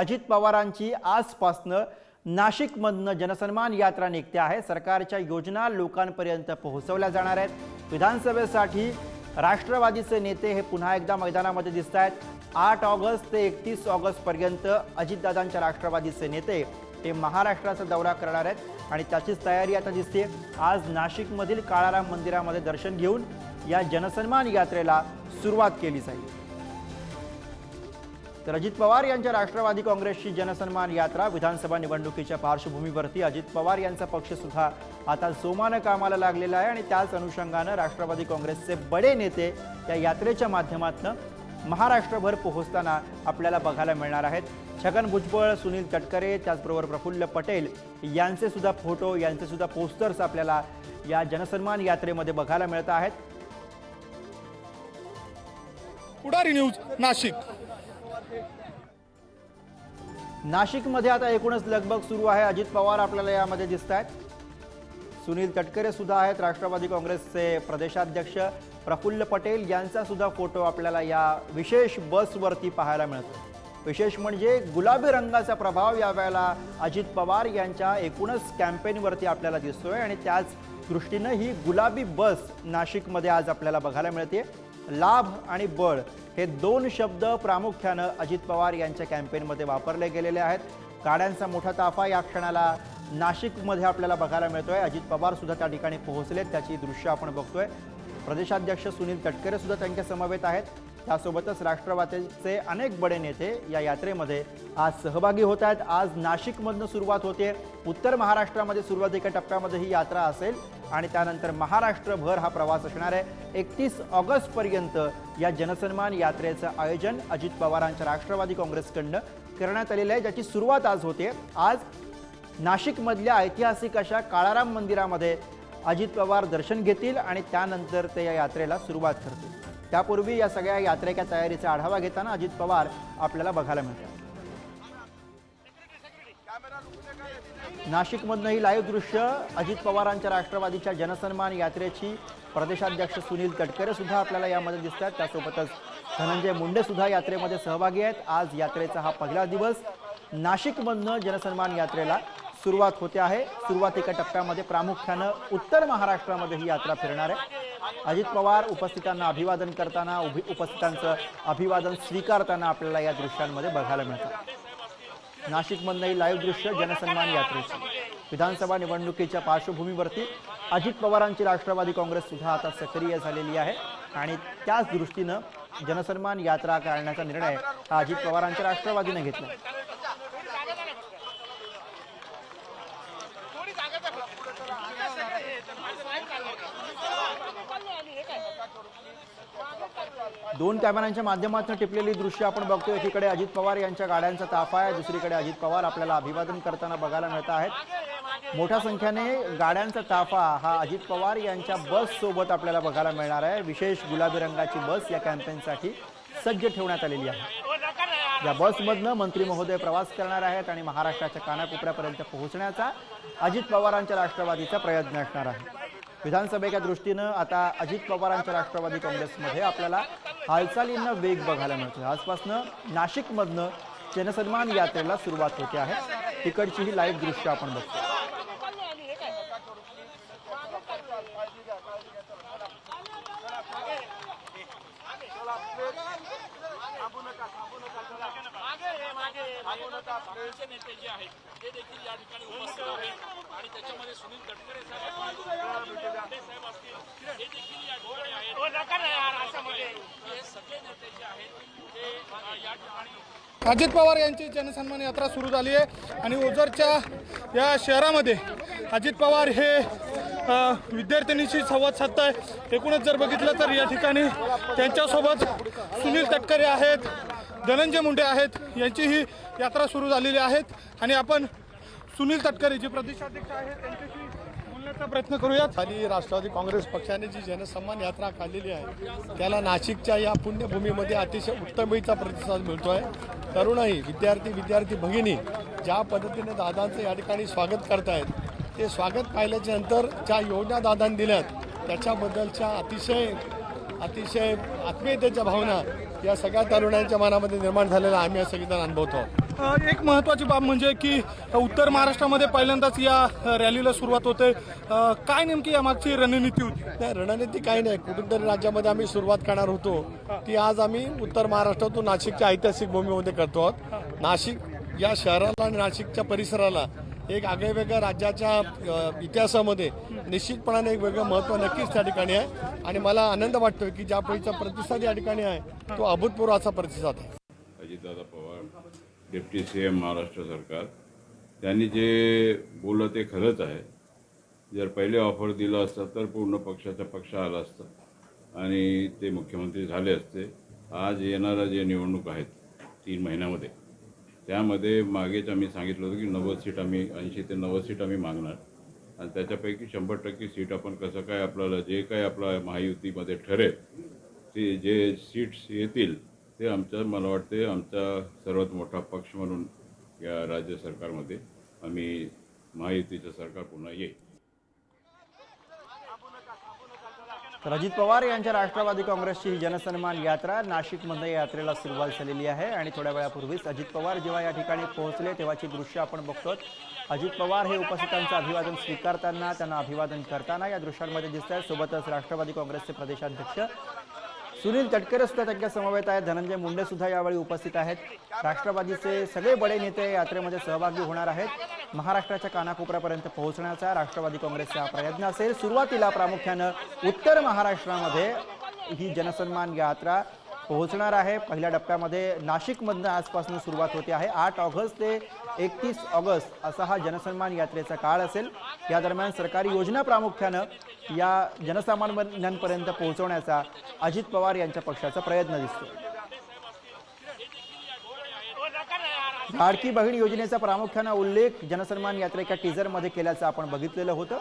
अजित पवारांची आजपासनं नाशिकमधनं जनसन्मान यात्रा निघते आहे. सरकारच्या योजना लोकांपर्यंत पोहोचवल्या जाणार आहेत. विधानसभेसाठी राष्ट्रवादीचे नेते हे पुन्हा एकदा मैदानामध्ये दिसत आहेत. आठ ऑगस्ट ते एकतीस ऑगस्टपर्यंत अजितदादांच्या राष्ट्रवादीचे नेते हे महाराष्ट्राचा दौरा करणार आहेत आणि त्याचीच तयारी आता दिसते. आज नाशिकमधील काळाराम मंदिरामध्ये दर्शन घेऊन या जनसन्मान यात्रेला सुरुवात केली जाईल. तर अजित पवार यांच्या राष्ट्रवादी काँग्रेसची जनसन्मान यात्रा विधानसभा निवडणुकीच्या पार्श्वभूमीवरती अजित पवार यांचा पक्षसुद्धा आता जोमानं कामाला लागलेला आहे आणि त्याच अनुषंगानं राष्ट्रवादी काँग्रेसचे बडे नेते या यात्रेच्या माध्यमातून महाराष्ट्रभर पोहोचताना आपल्याला बघायला मिळणार आहेत. छगन भुजबळ सुनील तटकरे त्याचबरोबर प्रफुल्ल पटेल यांचे सुद्धा फोटो यांचे सुद्धा पोस्टर्स आपल्याला या जनसन्मान यात्रेमध्ये बघायला मिळत आहेत. पुढारी न्यूज नाशिक. नाशिकमध्ये आता एकूणच लगबग सुरू आहे. अजित पवार आपल्याला यामध्ये दिसत आहेत सुनील तटकरे सुद्धा आहेत राष्ट्रवादी काँग्रेसचे प्रदेशाध्यक्ष. प्रफुल्ल पटेल यांचा सुद्धा फोटो आपल्याला या विशेष बसवरती पाहायला मिळतो. विशेष म्हणजे गुलाबी रंगाचा प्रभाव यावेळेला अजित पवार यांच्या एकूणच कॅम्पेनवरती आपल्याला दिसतोय. आणि त्याच दृष्टीनं ही गुलाबी बस नाशिकमध्ये आज आपल्याला बघायला मिळते. लाभ आणि बळ हे दोन शब्द प्रामुख्यानं अजित पवार यांच्या कॅम्पेनमध्ये वापरले गेलेले आहेत. गाड्यांचा मोठा ताफा या क्षणाला नाशिकमध्ये आपल्याला बघायला मिळतोय. अजित पवार सुद्धा त्या ठिकाणी पोहोचलेत त्याची दृश्य आपण बघतोय. प्रदेशाध्यक्ष सुनील तटकरे सुद्धा त्यांच्या समवेत आहेत. त्यासोबतच राष्ट्रवादीचे अनेक बडे नेते या यात्रेमध्ये आज सहभागी होत आहेत. आज नाशिकमधनं सुरुवात होते. उत्तर महाराष्ट्रामध्ये सुरुवातीच्या टप्प्यामध्ये ही यात्रा असेल आणि त्यानंतर महाराष्ट्रभर हा प्रवास असणार आहे. एकतीस ऑगस्टपर्यंत या जनसन्मान यात्रेचं आयोजन अजित पवारांच्या राष्ट्रवादी काँग्रेसकडनं करण्यात आलेलं आहे ज्याची सुरुवात आज होते. आज नाशिकमधल्या ऐतिहासिक अशा काळाराम मंदिरामध्ये अजित पवार दर्शन घेतील आणि त्यानंतर ते या यात्रेला सुरुवात करतील. त्यापूर्वी या सगळ्या यात्रेच्या तयारीचा आढावा घेताना अजित पवार आपल्याला बघायला मिळतात. नाशिकमधनं ही लाईव्ह दृश्य अजित पवारांच्या राष्ट्रवादीच्या जनसन्मान यात्रेची प्रदेशाध्यक्ष सुनील तटकरे सुद्धा आपल्याला यामध्ये दिसतात. त्यासोबतच धनंजय मुंडे सुद्धा यात्रेमध्ये सहभागी आहेत. आज यात्रेचा हा पहिला दिवस नाशिकमधनं जनसन्मान यात्रेला सुरुवात होते आहे. सुरुवातीच्या टप्प्यामध्ये प्रामुख्यानं उत्तर महाराष्ट्रामध्ये ही यात्रा फिरणार आहे. अजित पवार उपस्थितांना अभिवादन करताना उभी उपस्थितांचं अभिवादन स्वीकारताना आपल्याला या दृश्यांमध्ये बघायला मिळतात नाशिकमधनंही लाईव्ह दृश्य जनसन्मान यात्रेची. विधानसभा निवडणुकीच्या पार्श्वभूमीवरती अजित पवारांची राष्ट्रवादी काँग्रेस सुद्धा आता सक्रिय झालेली आहे आणि त्याच दृष्टीनं जनसन्मान यात्रा काढण्याचा निर्णय हा अजित पवारांच्या राष्ट्रवादीने घेतला दोन कॅमेऱ्यांच्या माध्यमातून टिपलेली दृश्य आपण बघतोय. एकीकडे अजित पवार यांच्या गाड्यांचा ताफा आहे. दुसरीकडे अजित पवार आपल्याला अभिवादन करताना बघायला मिळत आहेत. मोठ्या संख्येने गाड्यांचा ताफा हा अजित पवार यांच्या बस सोबत आपल्याला बघायला मिळणार आहे. विशेष गुलाबी रंगाची बस या कॅम्पेनसाठी सज्ज ठेवण्यात आलेली आहे. या बसमधनं मंत्री महोदय प्रवास करणार आहेत आणि महाराष्ट्राच्या कानाकोपऱ्यापर्यंत पोहोचण्याचा अजित पवारांच्या राष्ट्रवादीचा प्रयत्न असणार आहे. विधानसभेच्या दृष्टीनं आता अजित पवारांच्या राष्ट्रवादी काँग्रेसमध्ये आपल्याला हालचालींना वेग बघायला मिळतो आजपासनं नाशिकमधनं जनसन्मान यात्रेला सुरुवात होते आहे. तिकडची ही लाईव्ह दृश्य आपण बघतो काँग्रेसचे नेते जे आहेत ते देखील या ठिकाणी उपस्थित आहेत आणि त्याच्यामध्ये सुनील तटकरे साहेब असतील मुंडे साहेब असतील हे देखील या ठिकाणी आहेत हे सगळे नेते जे आहेत ते अ, या ठिकाणी अजित पवार यांची जनसन्मान यात्रा सुरू झाली आहे. आणि ओझरच्या या शहरामध्ये अजित पवार हे अ, विद्यार्थिनीशी संवाद साधत आहे एकूणच जर बघितलं तर या ठिकाणी त्यांच्यासोबत सुनील तटकरे आहेत धनंजय मुंडे आहेत यांची ही यात्रा सुरू झालेली आहेत आणि आपण सुनील तटकरे जे प्रदेशाध्यक्ष आहेत त्यांच्याशी करण्याचा प्रयत्न करूयात. खाली राष्ट्रवादी काँग्रेस पक्षाने जी जनसन्मान यात्रा काढलेली आहे त्याला नाशिकच्या या पुण्यभूमीमध्ये अतिशय उत्तमीचा प्रतिसाद मिळतोय. तरुणही विद्यार्थी विद्यार्थी भगिनी ज्या पद्धतीने दादांचं या ठिकाणी स्वागत करतायत ते स्वागत पाहिल्याच्या नंतर ज्या योजना दादांनी दिल्यात त्याच्याबद्दलच्या अतिशय अतिशय आत्मीयतेच्या भावना या सगळ्या तरुणांच्या मनामध्ये निर्माण झालेल्या आम्ही या सगळीजण अनुभवतो. अ, एक महत्वाची बाब म्हणजे की उत्तर महाराष्ट्रामध्ये पहिल्यांदाच या रॅलीला सुरुवात होते. काय नेमकी या मागची रणनीती होती? नाही रणनीती काही नाही. कुठून राज्यामध्ये आम्ही सुरुवात करणार होतो. ती आज आम्ही उत्तर महाराष्ट्रातून नाशिकच्या ऐतिहासिक भूमीमध्ये करतो आहोत. नाशिक या शहराला आणि नाशिकच्या परिसराला एक आगळेवेगळ्या राज्याच्या इतिहासामध्ये निश्चितपणाने एक वेगळं महत्त्व नक्कीच त्या ठिकाणी आहे. आणि मला आनंद वाटतोय की ज्या परीचा प्रतिसाद या ठिकाणी आहे तो अभूतपूर्व असा प्रतिसाद आहे. डेप्टी सी एम महाराष्ट्र सरकार त्यांनी जे बोललं ते खरंच आहे. जर पहिले ऑफर दिलं असतं तर पूर्ण पक्षाचा पक्ष आला असता आणि ते मुख्यमंत्री झाले असते. आज येणाऱ्या जे निवडणूक आहेत तीन महिन्यामध्ये त्यामध्ये मागेच आम्ही सांगितलं होतं की नव्वद सीट आम्ही ऐंशी ते नव्वद सीट आम्ही मागणार. आणि त्याच्यापैकी शंभर टक्के सीट आपण कसं काय आपल्याला जे काय आपल्या महायुतीमध्ये ठरेल ते जे सीट्स येतील ते आमचं मला वाटते आमचा सर्वात मोठा पक्ष म्हणून या राज्य सरकारमध्ये आम्ही महायुतीचं सरकार पुन्हा येईल. तर अजित पवार यांच्या राष्ट्रवादी काँग्रेसची ही जनसन्मान यात्रा नाशिकमध्ये यात्रेला सुरुवात झालेली आहे आणि थोड्या वेळापूर्वीच अजित पवार जेव्हा या ठिकाणी पोहोचले तेव्हाची दृश्य आपण बघतो अजित पवार हे उपस्थितांचं अभिवादन स्वीकारताना त्यांना अभिवादन करताना या दृश्यांमध्ये दिसत आहे सोबतच राष्ट्रवादी काँग्रेसचे प्रदेशाध्यक्ष सुनील तटकरे सुद्धा त्यांच्या समवेत आहेत. धनंजय मुंडे सुद्धा यावेळी उपस्थित आहेत. राष्ट्रवादीचे सगळे बडे नेते यात्रेमध्ये सहभागी होणार आहेत. महाराष्ट्राच्या कानाकोपऱ्यापर्यंत पोहोचण्याचा राष्ट्रवादी काँग्रेसचा प्रयत्न असेल. सुरुवातीला प्रामुख्यानं उत्तर महाराष्ट्रामध्ये ही जनसन्मान यात्रा पोहोचणार आहे. पहिल्या टप्प्यामध्ये नाशिकमधनं आजपासून सुरुवात होते आहे. आठ ऑगस्ट ते एकतीस ऑगस्ट असा हा जनसन्मान यात्रेचा काळ असेल. या दरम्यान सरकारी योजना प्रामुख्यानं या जनसामान्यांपर्यंत पोहोचवण्याचा अजित पवार यांच्या पक्षाचा प्रयत्न दिसतो लाडकी बहीण योजनेचा प्रामुख्यानं उल्लेख जनसन्मान यात्रेच्या टीझरमध्ये केल्याचं आपण बघितलेलं होतं.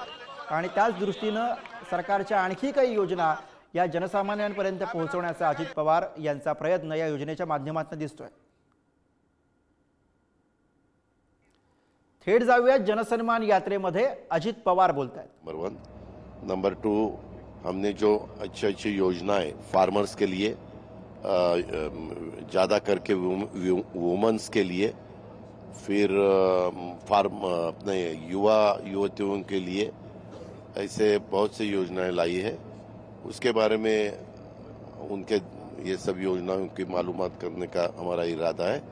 आणि त्याच दृष्टीनं सरकारच्या आणखी काही योजना या जनसामान्यांपर्यंत पोहोचवण्याचा अजित पवार यांचा प्रयत्न या योजनेच्या माध्यमातून दिसतोय. थेट जाऊया जनसन्मान यात्रेमध्ये अजित पवार बोलत आहेत नंबर नंबर टू हमने जो अच्छी अच्छी योजनाएं फार्मर्स के लिए ज़्यादा करके वुमन्स के लिए फिर फार्म अपने युवा युवतियों के लिए ऐसे बहुत सी योजनाएं लाई है। उसके बारे में उनके ये सब योजनाओं की मालूम करने का हमारा इरादा है।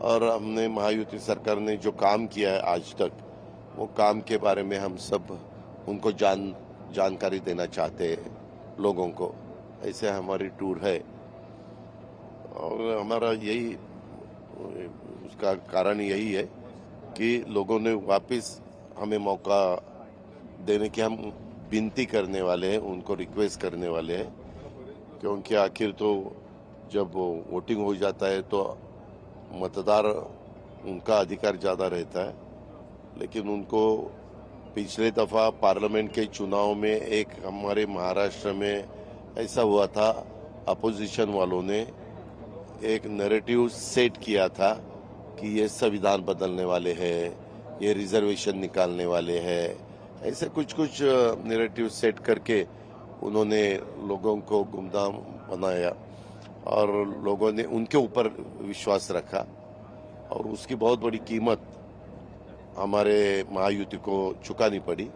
और हमने महायुति सरकार ने जो काम किया है आज तक, वो काम के बारे में हम सब उनको जान, जानकारी देना चाहते हैं लोगों को। ऐसे हमारी टूर है। और हमारा यही, उसका कारण यही है कि लोगों ने वापस हमें मौका देने की हम विनती करने वाले हैं, उनको रिक्वेस्ट करने वाले हैं क्योंकि आखिर तो जब वोटिंग हो जाता है तो मतदार, उनका अधिकार ज़्यादा रहता है। लेकिन उनको पिछले दफ़ा पार्लियामेंट के चुनाव में एक हमारे महाराष्ट्र में ऐसा हुआ था अपोजिशन वालों ने एक नैरेटिव सेट किया था कि ये संविधान बदलने वाले हैं, ये रिजर्वेशन निकालने वाले हैं। ऐसे कुछ कुछ नेरेटिव सेट करके उन्होंने लोगों को गुमनाम बनाया और लोगों ने उनके ऊपर विश्वास रखा और उसकी बहुत बड़ी कीमत हमारे महायुति को चुकानी पड़ी।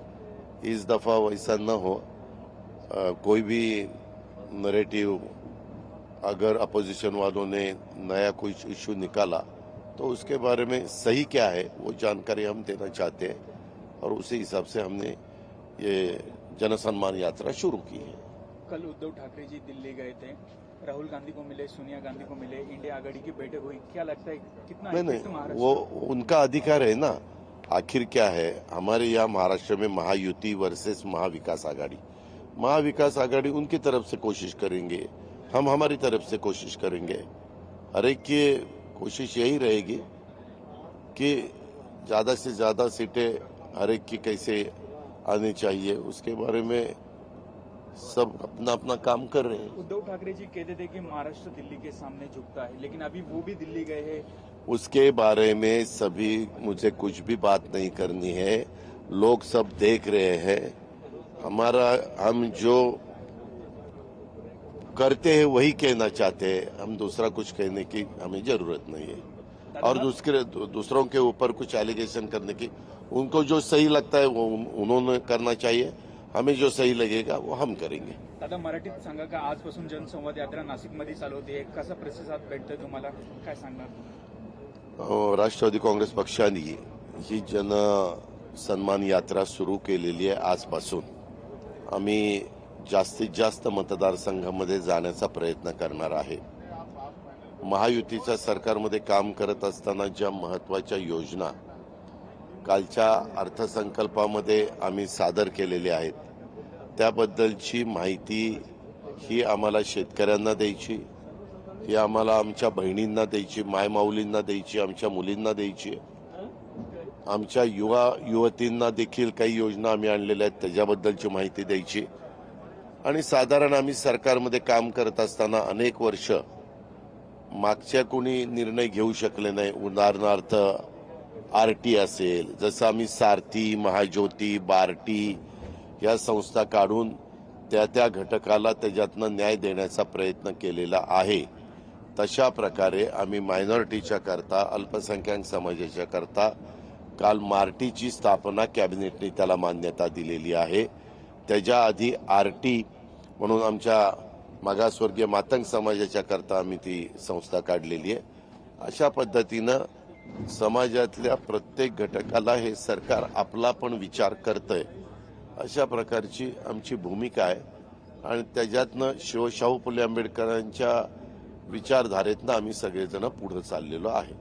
इस दफ़ा वैसा न हो। अ, कोई भी नरेटिव अगर अपोजिशन वालों ने नया कोई इशू निकाला तो उसके बारे में सही क्या है वो जानकारी हम देना चाहते हैं। और उसी हिसाब से हमने ये जनसम्मान यात्रा शुरू की है। कल उद्धव ठाकरे जी दिल्ली गए थे। राहुल गांधी को मिले सोनिया गांधी को मिले इंडिया आघाड़ी की बैठक हुई। क्या लगता है कितना नहीं नहीं वो उनका अधिकार है ना। आखिर क्या है? हमारे यहाँ महाराष्ट्र में महायुति वर्सेस महाविकास आघाड़ी। महाविकास आघाड़ी उनकी तरफ़ से कोशिश करेंगे। हम हमारी तरफ़ से कोशिश करेंगे। हर एक की कोशिश यही रहेगी कि ज़्यादा से ज़्यादा सीटें हर एक की कैसे आनी चाहिए उसके बारे में सब अपना अपना काम कर रहे हैं। उद्धव ठाकरे जी कहते थे कि महाराष्ट्र दिल्ली के सामने झुकता है लेकिन अभी वो भी दिल्ली गए हैं। उसके बारे में सभी मुझे कुछ भी बात नहीं करनी है। लोग सब देख रहे हैं। हमारा हम जो करते हैं वही कहना चाहते हैं। हम दूसरा कुछ कहने की हमें ज़रूरत नहीं है। और दूसरे दूसरों के ऊपर कुछ एलिगेशन करने की उनको जो सही लगता है वो उन- उन्होंने करना चाहिए। हमें जो सही लगेगा वो हम करेंगे। दादा मराठीत सांगा का आजपासून जनसंवाद यात्रा नाशिकमध्ये चालू होते कसा प्रतिसाद भेटतोय तुम्हाला? काय सांगणार? राष्ट्रवादी काँग्रेस पक्षाने ही जन सन्मान यात्रा सुरू केलेली आहे आजपासून. आम्ही जास्तीत जास्त मतदारसंघामध्ये जाण्याचा प्रयत्न करणार आहे. महायुतीच्या सरकारमध्ये काम करत असताना ज्या महत्त्वाच्या योजना कालच्या अर्थसंकल्पामध्ये आम्ही सादर केलेले आहेत. त्याबद्दलची माहिती ही आम्हाला शेतकऱ्यांना द्यायची ही आम्हाला आमच्या बहिणींना द्यायची मायमाऊलींना द्यायची आमच्या मुलींना द्यायची. आमच्या युवा युवतींना देखील काही योजना आम्ही आणलेल्या आहेत त्याच्याबद्दलची माहिती द्यायची. आणि साधारण आम्ही सरकारमध्ये काम करत असताना अनेक वर्ष मागच्या कोणी निर्णय घेऊ शकले नाही. उदाहरणार्थ आर टी असेल जसं आम्ही सारथी महाज्योती बार्टी या संस्था काढून त्या त्या घटकाला त्याच्यातनं न्याय देण्याचा प्रयत्न केलेला आहे. तशा प्रकारे आम्ही मायनॉरिटीच्या करता अल्पसंख्याक समाजाच्या करता काल मार्टीची स्थापना कॅबिनेटने त्याला मान्यता दिलेली आहे. त्याच्या आधी आर टी म्हणून आमच्या मागासवर्गीय मातंग समाजाच्या करता आम्ही ती संस्था काढलेली आहे. अशा पद्धतीनं समाजातल्या प्रत्येक घटकाला हे सरकार आपला पण विचार करतंय. अशा प्रकारची आमची भूमिका आहे. आणि त्याच्यातनं शिवशाहू फुले आंबेडकरांच्या विचारधारेतनं आम्ही सगळेजण पुढे चाललेलो आहे.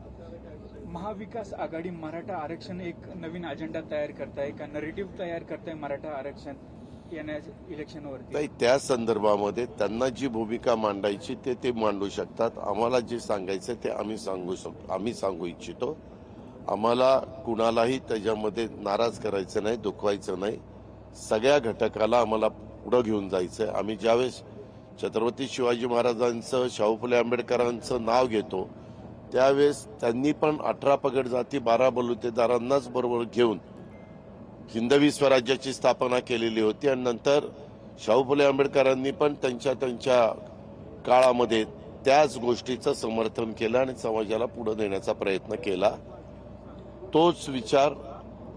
महाविकास आघाडी मराठा आरक्षण एक नवीन अजेंडा तयार करताय का? नरेटिव्ह तयार करताय मराठा आरक्षण? नाही त्या संदर्भामध्ये त्यांना जी भूमिका मांडायची ते ते मांडू शकतात. आम्हाला जे सांगायचं ते आम्ही सांगू शकतो आम्ही सांगू इच्छितो. आम्हाला कुणालाही त्याच्यामध्ये नाराज करायचं नाही दुखवायचं नाही. सगळ्या घटकाला आम्हाला पुढं घेऊन जायचं आहे आम्ही ज्यावेळेस छत्रपती शिवाजी महाराजांचं शाहू फुले आंबेडकरांचं नाव घेतो त्यावेळेस त्यांनी पण अठरा पगड जाती बारा बलुतेदारांनाच बरोबर घेऊन हिंदवी स्वराज्याची स्थापना केलेली होती आणि नंतर शाहू फुले आंबेडकरांनी पण त्यांच्या त्यांच्या काळामध्ये त्याच गोष्टीचं समर्थन केलं आणि समाजाला पुढे नेण्याचा प्रयत्न केला. तोच विचार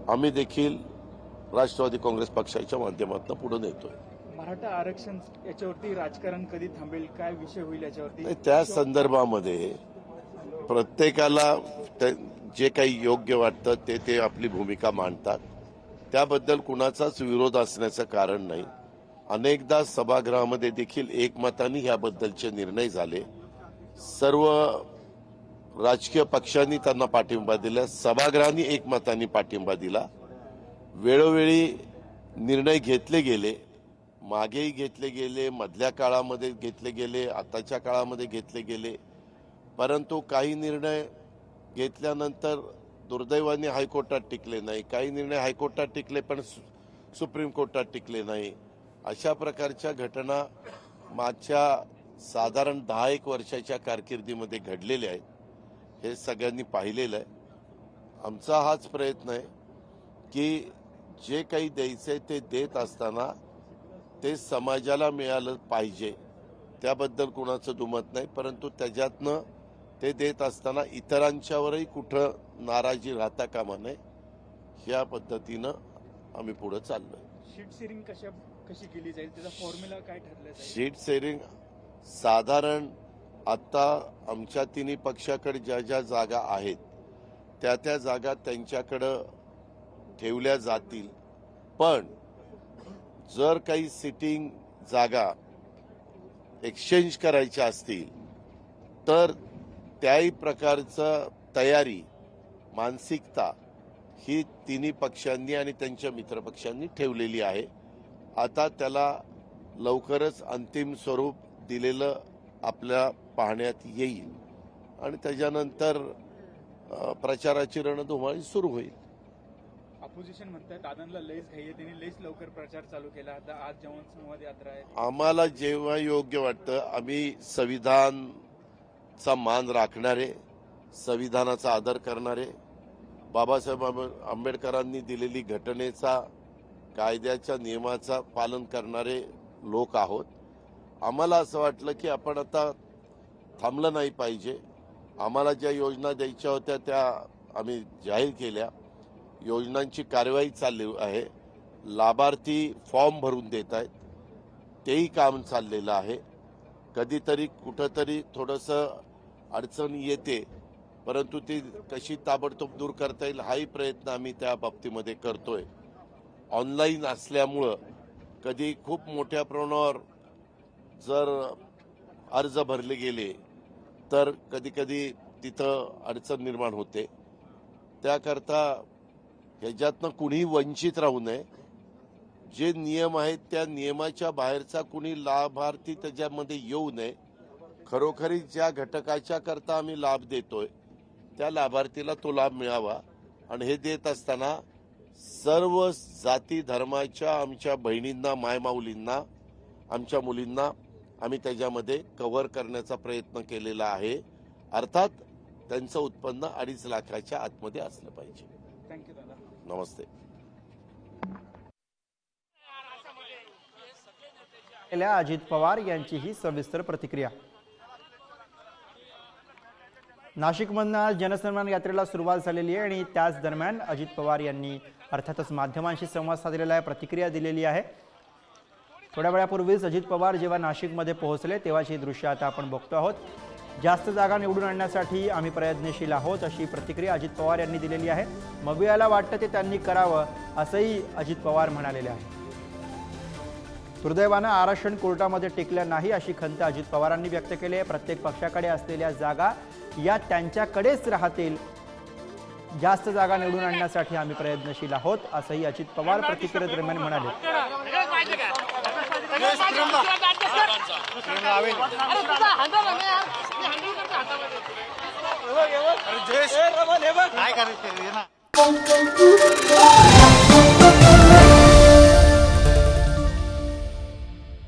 आम्ही देखील राष्ट्रवादी काँग्रेस पक्षाच्या माध्यमातून पुढे नेतोय. मराठा आरक्षण याच्यावरती राजकारण कधी थांबेल? काय विषय होईल याच्यावरती? त्या संदर्भामध्ये प्रत्येकाला जे काही योग्य वाटतं ते ते आपली भूमिका मांडतात. त्याबद्दल कुणाचाच विरोध असण्याचं कारण नाही. अनेकदा सभागृहामध्ये देखील एकमताने याबद्दलचे निर्णय झाले. सर्व राजकीय पक्षांनी त्यांना पाठिंबा दिला सभागृहांनी एकमताने पाठिंबा दिला. वेळोवेळी निर्णय घेतले गेले मागेही घेतले गेले मधल्या काळामध्ये घेतले गेले आताच्या काळामध्ये घेतले गेले. परंतु काही निर्णय घेतल्यानंतर दुर्दैवाने हायकोर्टात टिकले नाही. काही निर्णय हायकोर्टात टिकले पण सु- सुप्रीम कोर्टात टिकले नाही. अशा प्रकारच्या घटना मागच्या साधारण दहा एक वर्षाच्या कारकिर्दीमध्ये घडलेल्या आहेत. हे सगळ्यांनी पाहिलेलं आहे. आमचा हाच प्रयत्न आहे की जे काही द्यायचं आहे ते देत असताना ते समाजाला मिळालं पाहिजे. त्याबद्दल कुणाचं दुमत नाही परंतु त्याच्यातनं ते देत असताना इतरांच्यावरही कुठं नाराजी राहता कामा नये ह्या पद्धतीनं आम्ही पुढे चाललोय. शीट सिरिंग कशा कशी केली जाईल? त्याचा फॉर्म्युला काय ठरला सीट शेअरिंग साधारण आता आमच्या तिन्ही पक्षाकडे ज्या ज्या जागा आहेत त्या त्या जागा त्यांच्याकडं ठेवल्या जातील. पण जर काही सिटिंग जागा एक्सचेंज करायच्या असतील तर त्याही प्रकारचं तयारी मानसिकता ही तिन्ही पक्षांनी आणि त्यांच्या मित्रपक्षांनी ठेवलेली आहे. आता त्याला लवकरच अंतिम स्वरूप दिलेलं आपल्या पाहण्यात येईल. आणि त्याच्यानंतर प्रचाराची रणधुमाळी सुरू होईल. अपोजिशन म्हणतात दादांना लईच घाई त्यांनी लईच लवकर प्रचार चालू केला. आता आज जेवण संवाद यात्रा आहे. आम्हाला जेव्हा योग्य वाटतं आम्ही चा मान राखणारे संविधानाचा आदर करणारे बाबासाहेब आंबे- आंबेडकरांनी दिलेली घटनेचा कायद्याच्या नियमाचा पालन करणारे लोक आहोत. आम्हाला असं वाटलं की आपण आता थांबलं नाही पाहिजे. आम्हाला ज्या योजना द्यायच्या होत्या त्या आम्ही जाहीर केल्या. योजनांची कार्यवाही चालली आहे. लाभार्थी फॉर्म भरून देत आहेत. तेही काम चाललेलं आहे. कधीतरी कुठंतरी थोडंसं अडचण येते परंतु ती कशी ताबडतोब दूर करता येईल हाही प्रयत्न आम्ही त्या बाबतीमध्ये करतोय. ऑनलाईन असल्यामुळं कधी खूप मोठ्या प्रमाणावर जर अर्ज भरले गेले तर कधी कधी तिथं अडचण निर्माण होते. त्याकरता ह्याच्यातनं कुणीही वंचित राहू नये. जे नियम आहेत त्या नियमाच्या बाहेरचा कुणी लाभार्थी त्याच्यामध्ये येऊ नये. खरोखरी ज्या घटकाच्या करता आम्ही लाभ देतोय त्या लाभार्थीला तो लाभ मिळावा. आणि हे देत असताना सर्व जाती धर्माच्या आमच्या बहिणींना मायमाऊलींना आमच्या मुलींना आम्ही त्याच्यामध्ये कव्हर करण्याचा प्रयत्न केलेला आहे. अर्थात त्यांचं उत्पन्न अडीच लाखाच्या आतमध्ये असलं पाहिजे. थँक्यू दादा. नमस्ते. केल्या. अजित पवार यांची ही सविस्तर प्रतिक्रिया. नाशिकमधनं आज जनसन्मान यात्रेला सुरुवात झालेली आहे आणि त्याच दरम्यान अजित पवार यांनी अर्थातच माध्यमांशी संवाद साधलेला आहे प्रतिक्रिया दिलेली आहे. थोड्या वेळापूर्वीच अजित पवार जेव्हा नाशिकमध्ये पोहोचले तेव्हाची दृश्य आता आपण बघतो आहोत. जास्त जागा निवडून आणण्यासाठी आम्ही प्रयत्नशील आहोत अशी प्रतिक्रिया अजित पवार यांनी दिलेली आहे. मगुयाला वाटतं ते त्यांनी करावं असंही अजित पवार म्हणालेले आहे दुर्दैवानं आरक्षण कोर्टामध्ये टिकलं नाही अशी खंत अजित पवारांनी व्यक्त केली आहे. प्रत्येक पक्षाकडे असलेल्या जागा या त्यांच्याकडेच राहतील. जास्त जागा निवडून आणण्यासाठी आम्ही प्रयत्नशील आहोत असंही अजित पवार प्रतिक्रियेदरम्यान म्हणाले. काय करायचं?